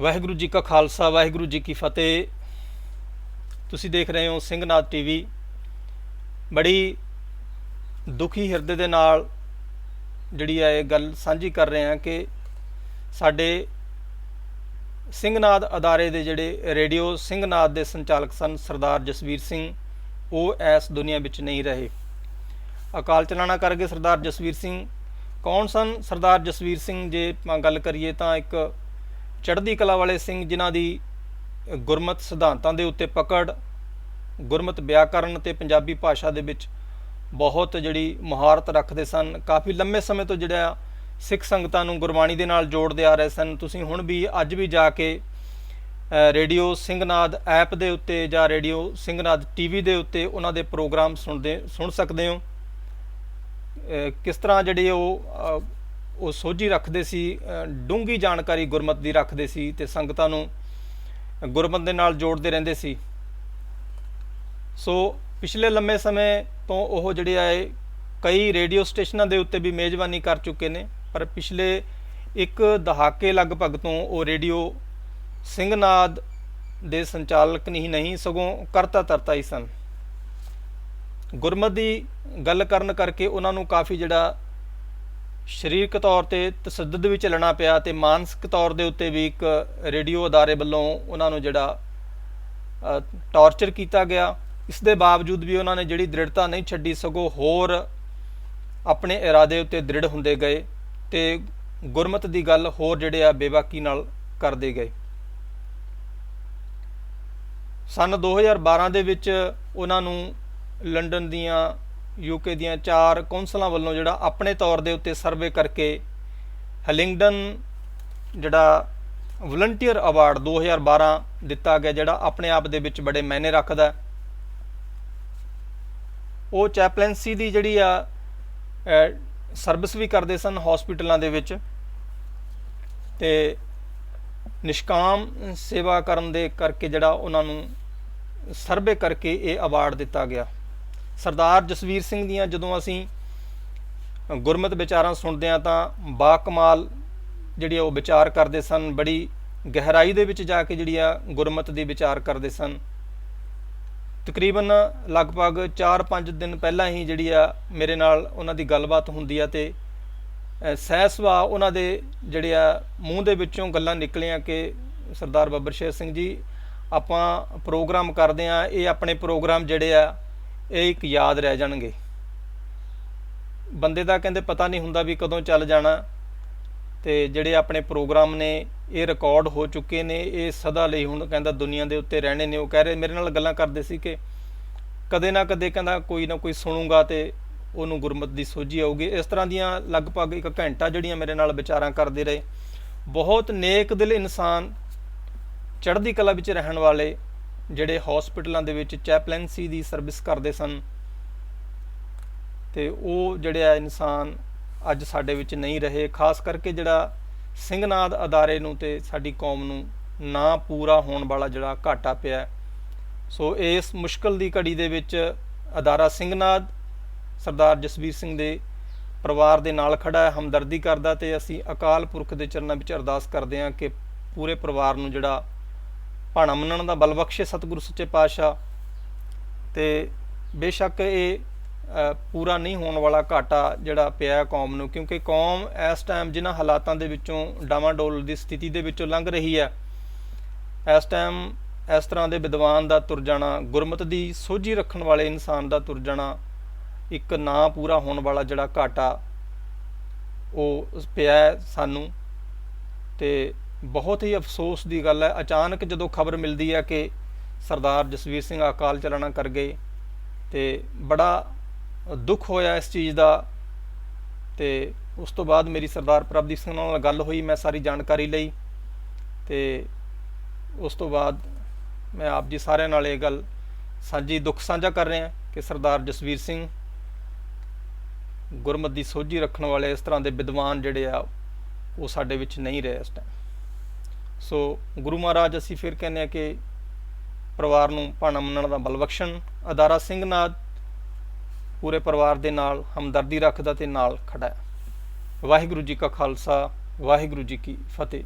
ਵਾਹਿਗੁਰੂ ਜੀ ਕਾ ਖਾਲਸਾ, ਵਾਹਿਗੁਰੂ ਜੀ ਕੀ ਫਤਿਹ। ਤੁਸੀਂ ਦੇਖ ਰਹੇ ਹੋ ਸਿੰਘਨਾਥ ਟੀਵੀ। ਬੜੀ ਦੁਖੀ ਹਿਰਦੇ ਦੇ ਨਾਲ ਜਿਹੜੀ ਹੈ ਇਹ ਗੱਲ ਸਾਂਝੀ ਕਰ ਰਹੇ ਹਾਂ ਕਿ ਸਾਡੇ ਸਿੰਘਨਾਥ ਅਦਾਰੇ ਦੇ ਜਿਹੜੇ ਰੇਡੀਓ ਸਿੰਘਨਾਥ ਦੇ ਸੰਚਾਲਕ ਸਨ ਸਰਦਾਰ ਜਸਵੀਰ ਸਿੰਘ, ਉਹ ਇਸ ਦੁਨੀਆ ਵਿੱਚ ਨਹੀਂ ਰਹੇ। ਅਕਾਲ ਚਲਾਣਾ ਕਰਕੇ ਸਰਦਾਰ ਜਸਵੀਰ ਸਿੰਘ। ਕੌਣ ਸਨ ਸਰਦਾਰ ਜਸਵੀਰ ਸਿੰਘ? ਜੇ ਆਪਾਂ ਗੱਲ ਕਰੀਏ ਤਾਂ ਇੱਕ ਚੜ੍ਹਦੀ ਕਲਾ ਵਾਲੇ ਸਿੰਘ ਜਿਨ੍ਹਾਂ ਦੀ ਗੁਰਮਤ ਸਿਧਾਂਤਾਂ ਦੇ ਉੱਤੇ ਪਕੜ ਗੁਰਮਤ ਵਿਆਕਰਨ ਤੇ ਪੰਜਾਬੀ ਭਾਸ਼ਾ ਦੇ ਵਿੱਚ ਬਹੁਤ ਜਿਹੜੀ ਮਹਾਰਤ ਰੱਖਦੇ ਸਨ। ਕਾਫੀ ਲੰਮੇ ਸਮੇਂ ਤੋਂ ਜਿਹੜਾ ਸਿੱਖ ਸੰਗਤਾਂ ਨੂੰ ਗੁਰਬਾਣੀ ਦੇ ਨਾਲ ਜੋੜਦੇ ਆ ਰਹੇ ਸਨ। ਤੁਸੀਂ ਹੁਣ ਵੀ ਅੱਜ ਵੀ ਜਾ ਕੇ ਅ, ਰੇਡੀਓ ਸਿੰਘਨਾਦ ਐਪ ਦੇ ਉੱਤੇ ਜਾਂ ਰੇਡੀਓ ਸਿੰਘਨਾਦ ਟੀਵੀ ਦੇ ਉੱਤੇ ਉਹਨਾਂ ਦੇ ਪ੍ਰੋਗਰਾਮ ਸੁਣਦੇ ਸੁਣ ਸਕਦੇ ਹੋ। ਕਿਸ ਤਰ੍ਹਾਂ ਜਿਹੜੇ ਉਹ ਉਹ ਸੋਝੀ ਰੱਖਦੇ ਸੀ ਡੂੰਗੀ ਜਾਣਕਾਰੀ ਗੁਰਮਤ ਦੀ ਰੱਖਦੇ ਸੀ ਤੇ ਸੰਗਤਾਂ ਨੂੰ ਗੁਰਮਤ ਦੇ ਨਾਲ ਜੋੜਦੇ ਰਹਿੰਦੇ ਸੀ। ਸੋ ਪਿਛਲੇ ਲੰਮੇ ਸਮੇਂ ਤੋਂ ਉਹ ਜਿਹੜੇ ਆ ਕਈ ਰੇਡੀਓ ਸਟੇਸ਼ਨਾਂ ਦੇ ਉੱਤੇ ਵੀ ਮੇਜ਼ਬਾਨੀ ਕਰ ਚੁੱਕੇ ਨੇ, ਪਰ ਪਿਛਲੇ ਇੱਕ ਦਹਾਕੇ ਲਗਭਗ ਤੋਂ ਉਹ ਰੇਡੀਓ ਸਿੰਘਨਾਦ ਦੇ ਸੰਚਾਲਕ ਨਹੀਂ ਨਹੀਂ, ਸਗੋਂ ਕਰਤਾ ਤਰਤਾ ਹੀ ਸਨ। ਗੁਰਮਤ ਦੀ ਗੱਲ ਕਰਨ ਕਰਕੇ ਉਹਨਾਂ ਨੂੰ ਕਾਫੀ ਜਿਹੜਾ ਸਰੀਰਕ ਤੌਰ ਤੇ ਤਸੱਦਦ ਵੀ ਚੱਲਣਾ ਪਿਆ ਤੇ ਮਾਨਸਿਕ ਤੌਰ ਦੇ ਉੱਤੇ ਵੀ ਇੱਕ ਰੇਡੀਓ ਅਦਾਰੇ ਵੱਲੋਂ ਉਹਨਾਂ ਨੂੰ ਜਿਹੜਾ ਟਾਰਚਰ ਕੀਤਾ ਗਿਆ। ਇਸ ਦੇ ਬਾਵਜੂਦ ਵੀ ਉਹਨਾਂ ਨੇ ਜਿਹੜੀ ਦ੍ਰਿੜਤਾ ਨਹੀਂ ਛੱਡੀ, ਸਗੋਂ ਹੋਰ ਆਪਣੇ ਇਰਾਦੇ ਉੱਤੇ ਦ੍ਰਿੜ ਹੁੰਦੇ ਗਏ ਤੇ ਗੁਰਮਤ ਦੀ ਗੱਲ ਹੋਰ ਜਿਹੜੇ ਆ ਬੇਬਾਕੀ ਨਾਲ ਕਰਦੇ ਗਏ। ਸਨ 2012 ਦੇ ਵਿੱਚ ਉਹਨਾਂ ਨੂੰ ਲੰਡਨ ਦੀਆਂ ਯੂਕੇ ਦੀਆਂ ਚਾਰ ਕੌਂਸਲਾਂ ਵੱਲੋਂ ਜਿਹੜਾ ਆਪਣੇ ਤੌਰ ਦੇ ਉੱਤੇ ਸਰਵੇ ਕਰਕੇ ਹਲਿੰਗਡਨ ਜਿਹੜਾ ਵਲੰਟੀਅਰ ਅਵਾਰਡ 2012 ਦਿੱਤਾ ਗਿਆ, ਜਿਹੜਾ ਆਪਣੇ ਆਪ ਦੇ ਵਿੱਚ ਬੜੇ ਮਾਇਨੇ ਰੱਖਦਾ ਉਹ ਚੈਪਲੈਂਸੀ ਦੀ ਜਿਹੜੀ ਆ ਸਰਵਿਸ ਵੀ ਕਰਦੇ ਸਨ ਹਸਪੀਟਲਾਂ ਦੇ ਵਿੱਚ ਤੇ ਨਿਸ਼ਕਾਮ ਸੇਵਾ ਕਰਨ ਦੇ ਕਰਕੇ ਜਿਹੜਾ ਉਹਨਾਂ ਨੂੰ ਸਰਵੇ ਕਰਕੇ ਇਹ ਅਵਾਰਡ ਦਿੱਤਾ ਗਿਆ। ਸਰਦਾਰ ਜਸਵੀਰ ਸਿੰਘ ਦੀਆਂ ਜਦੋਂ ਅਸੀਂ ਗੁਰਮਤ ਵਿਚਾਰਾਂ ਸੁਣਦੇ ਆ ਤਾਂ ਬਾ ਕਮਾਲ ਜਿਹੜੀ ਆ ਉਹ ਵਿਚਾਰ ਕਰਦੇ ਸਨ ਬੜੀ ਗਹਿਰਾਈ ਦੇ ਵਿੱਚ ਜਾ ਕੇ ਜਿਹੜੀ ਆ ਗੁਰਮਤ ਦੀ ਵਿਚਾਰ ਕਰਦੇ ਸਨ। ਤਕਰੀਬਨ ਲਗਭਗ 4-5 ਦਿਨ ਪਹਿਲਾਂ ਹੀ ਜਿਹੜੀ ਆ ਮੇਰੇ ਨਾਲ ਉਹਨਾਂ ਦੀ ਗੱਲਬਾਤ ਹੁੰਦੀ ਆ ਤੇ ਅ, ਸਹਿ ਸੁਭਾਅ ਉਹਨਾਂ ਦੇ ਜਿਹੜੇ ਆ ਮੂੰਹ ਦੇ ਵਿੱਚੋਂ ਗੱਲਾਂ ਨਿਕਲੀਆਂ ਕਿ ਸਰਦਾਰ ਬੱਬਰ ਸ਼ੇਰ ਸਿੰਘ ਜੀ ਆਪਾਂ ਪ੍ਰੋਗਰਾਮ ਕਰਦੇ ਆ ਇਹ ਆਪਣੇ ਪ੍ਰੋਗਰਾਮ ਜਿਹੜੇ ਆ ਇਹ ਇੱਕ ਯਾਦ ਰਹਿ ਜਾਣਗੇ। ਬੰਦੇ ਦਾ ਕਹਿੰਦੇ ਪਤਾ ਨਹੀਂ ਹੁੰਦਾ ਵੀ ਕਦੋਂ ਚੱਲ ਜਾਣਾ ਤੇ ਜਿਹੜੇ ਆਪਣੇ ਪ੍ਰੋਗਰਾਮ ਨੇ, ਇਹ ਰਿਕਾਰਡ ਹੋ ਚੁੱਕੇ ਨੇ, ਇਹ ਸਦਾ ਲਈ ਹੁਣ ਕਹਿੰਦਾ ਦੁਨੀਆ ਦੇ ਉੱਤੇ ਰਹਿਣੇ ਨੇ। ਉਹ ਕਹਿ ਰਹੇ, ਮੇਰੇ ਨਾਲ ਗੱਲਾਂ ਕਰਦੇ ਸੀ ਕਿ ਕਦੇ ਨਾ ਕਦੇ ਕਹਿੰਦਾ ਕੋਈ ਨਾ ਕੋਈ ਸੁਣੂਗਾ ਤੇ ਉਹਨੂੰ ਗੁਰਮਤ ਦੀ ਸੋਝੀ ਆਊਗੀ। ਇਸ ਤਰ੍ਹਾਂ ਦੀਆਂ ਲਗਭਗ ਇੱਕ ਘੰਟਾ ਜਿਹੜੀਆਂ ਮੇਰੇ ਨਾਲ ਵਿਚਾਰਾਂ ਕਰਦੇ ਰਹੇ। ਬਹੁਤ ਨੇਕ ਦਿਲ ਇਨਸਾਨ ਚੜ੍ਹਦੀ ਕਲਾ ਵਿੱਚ ਰਹਿਣ ਵਾਲੇ ਜਿਹੜੇ ਹਸਪੀਟਲਾਂ ਦੇ ਵਿੱਚ ਚੈਪਲੈਂਸੀ ਦੀ ਸਰਵਿਸ ਕਰਦੇ ਸਨ। ਤੇ ਉਹ ਜਿਹੜੇ ਆ ਇਨਸਾਨ ਅੱਜ ਸਾਡੇ ਵਿੱਚ ਨਹੀਂ ਰਹੇ, ਖਾਸ ਕਰਕੇ ਜਿਹੜਾ ਸਿੰਘਨਾਦ ਅਦਾਰੇ ਨੂੰ ਤੇ ਸਾਡੀ ਕੌਮ ਨੂੰ ਨਾ ਪੂਰਾ ਹੋਣ ਵਾਲਾ ਜਿਹੜਾ ਘਾਟਾ ਪਿਆ ਸੋ ਇਸ ਮੁਸ਼ਕਲ ਦੀ ਘੜੀ ਦੇ ਵਿੱਚ ਅਦਾਰਾ ਸਿੰਘਨਾਦ, ਸਰਦਾਰ ਜਸਵੀਰ ਸਿੰਘ ਦੇ ਪਰਿਵਾਰ ਦੇ ਨਾਲ ਖੜਾ ਹੈ, ਹਮਦਰਦੀ ਕਰਦਾ ਤੇ ਅਸੀਂ ਅਕਾਲ ਪੁਰਖ ਦੇ ਚਰਨਾਂ ਵਿੱਚ ਅਰਦਾਸ ਕਰਦੇ ਹਾਂ ਕਿ ਪੂਰੇ ਪਰਿਵਾਰ ਨੂੰ ਜਿਹੜਾ ਭਾਣਾ ਮੰਨਣ ਦਾ ਬਲ ਬਖਸ਼ੇ ਸਤਿਗੁਰੂ ਸੱਚੇ ਪਾਤਸ਼ਾਹ। ਤੇ ਬੇਸ਼ੱਕ ਇਹ ਪੂਰਾ ਨਹੀਂ ਹੋਣ ਵਾਲਾ ਘਾਟਾ ਜਿਹੜਾ ਪਿਆ ਕੌਮ ਨੂੰ, ਕਿਉਂਕਿ ਕੌਮ ਇਸ ਟਾਈਮ ਜਿਨ੍ਹਾਂ ਹਾਲਾਤਾਂ ਦੇ ਵਿੱਚੋਂ ਡਾਵਾਡੋਲ ਦੀ ਸਥਿਤੀ ਦੇ ਵਿੱਚੋਂ ਲੰਘ ਰਹੀ ਹੈ, ਇਸ ਟਾਈਮ ਇਸ ਤਰ੍ਹਾਂ ਦੇ ਵਿਦਵਾਨ ਦਾ ਤੁਰ ਜਾਣਾ, ਗੁਰਮਤ ਦੀ ਸੋਝੀ ਰੱਖਣ ਵਾਲੇ ਇਨਸਾਨ ਦਾ ਤੁਰ ਜਾਣਾ, ਇੱਕ ਨਾ ਪੂਰਾ ਹੋਣ ਵਾਲਾ ਜਿਹੜਾ ਘਾਟਾ ਉਹ ਪਿਆ ਸਾਨੂੰ। ਤੇ ਬਹੁਤ ਹੀ ਅਫਸੋਸ ਦੀ ਗੱਲ ਹੈ। ਅਚਾਨਕ ਜਦੋਂ ਖਬਰ ਮਿਲਦੀ ਹੈ ਕਿ ਸਰਦਾਰ ਜਸਵੀਰ ਸਿੰਘ ਅਕਾਲ ਚਲਾਣਾ ਕਰ ਗਏ ਤੇ ਬੜਾ ਦੁੱਖ ਹੋਇਆ ਇਸ ਚੀਜ਼ ਦਾ ਤੇ ਉਸ ਤੋਂ ਬਾਅਦ ਮੇਰੀ ਸਰਦਾਰ ਪ੍ਰਭਦੀਪ ਸਿੰਘ ਨਾਲ ਗੱਲ ਹੋਈ, ਮੈਂ ਸਾਰੀ ਜਾਣਕਾਰੀ ਲਈ ਤੇ ਉਸ ਤੋਂ ਬਾਅਦ ਮੈਂ ਆਪ ਜੀ ਸਾਰਿਆਂ ਨਾਲ ਇਹ ਗੱਲ ਸਾਂਝੀ, ਦੁੱਖ ਸਾਂਝਾ ਕਰ ਰਿਹਾ ਕਿ ਸਰਦਾਰ ਜਸਵੀਰ ਸਿੰਘ ਗੁਰਮਤ ਦੀ ਸੋਝੀ ਰੱਖਣ ਵਾਲੇ ਇਸ ਤਰ੍ਹਾਂ ਦੇ ਵਿਦਵਾਨ ਜਿਹੜੇ ਆ, ਉਹ ਸਾਡੇ ਵਿੱਚ ਨਹੀਂ ਰਹੇ ਇਸ ਟਾਈਮ ਸੋ ਗੁਰੂ ਮਹਾਰਾਜ ਅਸੀਂ ਫਿਰ ਕਹਿੰਦੇ ਆ ਕਿ ਪਰਿਵਾਰ ਨੂੰ ਭਾਣਾ ਮੰਨਣ ਦਾ ਬਲ ਬਖਸ਼ਣ। ਅਦਾਰਾ ਸਿੰਘ ਨਾਲ ਪੂਰੇ ਪਰਿਵਾਰ ਦੇ ਨਾਲ ਹਮਦਰਦੀ ਰੱਖਦਾ ਤੇ ਨਾਲ ਖੜਾ ਵਾਹਿਗੁਰੂ ਜੀ ਕਾ ਖਾਲਸਾ, ਵਾਹਿਗੁਰੂ ਜੀ ਕੀ ਫਤਿਹ।